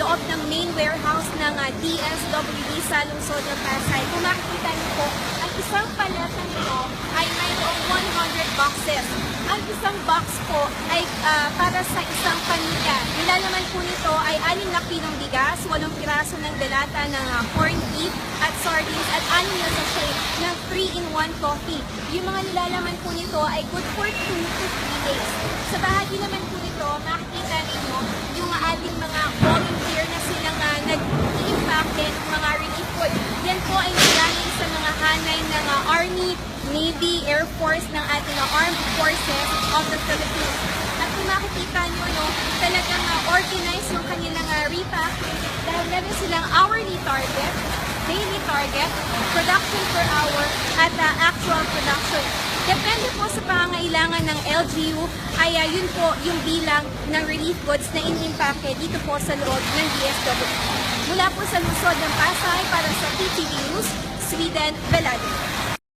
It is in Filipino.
loob ng main warehouse ng ah, DSWD sa lungsod ng Pasay. Kung makikita niyo po, ang isang paleta nito ay mayroong 100 boxes. Ang isang box po ay ah, para sa isang pamilya. Nilalaman po nito ay 6 na kilong bigas, 8 piraso ng delata ng ah, corned beef at sardines at 6 na sachet ng 3-in-1 coffee. Yung mga nilalaman po nito ay good for 2 to 3 days. Sa bahagi naman po nito, makikita ninyo yung ating mga volunteer na silang uh, nag-iimpake ng mga relief food. Yan po ay nagaling sa mga hanay Army, Navy, Air Force ng ating Armed Forces of the Philippines. At kung makikita nyo, no, talagang ah, organized yung kanilang uh, repack dahil meron silang hourly target, daily target, production per hour, at uh, actual production. Depende po sa pangangailangan ng LGU, ay uh, yun po yung bilang ng relief goods na inimpake dito po sa loob ng DSWD. Mula po sa lungsod ng Pasay para sa PTV News, Sweden, Velado.